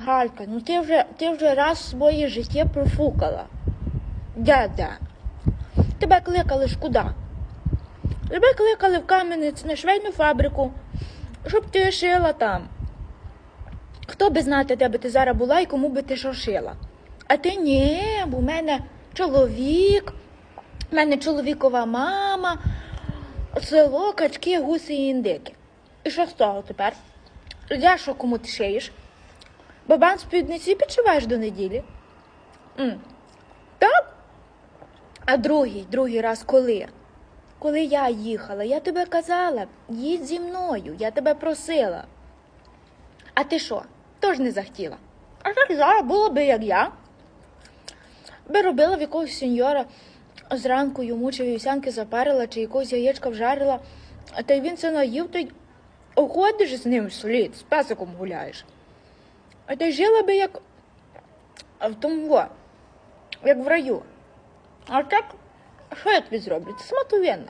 Галька, ну ти вже, ти вже раз своє життя профукала. Де? Тебе кликали ж куди? Тебе кликали в Кам'янець на швейну фабрику, щоб ти шила там. Хто би знати, де би ти зараз була і кому би ти що шила? А ти ні, бо в мене чоловік, в мене чоловікова мама, село, качки, гуси і індики. І що з того тепер? Я що кому ти шиєш? Бабан спідниці підшиваєш до неділі? М. Так? А другий, другий раз коли? Коли я їхала, я тебе казала, їдь зі мною, я тебе просила. А ти що? Тож не захотіла. А так зараз було би як я. Би робила в якогось сеньора зранку йому чи вівсянки запарила, чи якогось яєчка вжарила, а та й він це наїв, та й ходиш з ним слід, з песиком гуляєш. А та жила би як в тому, як в раю. А так, що я тобі зроблю? Це самотовинна.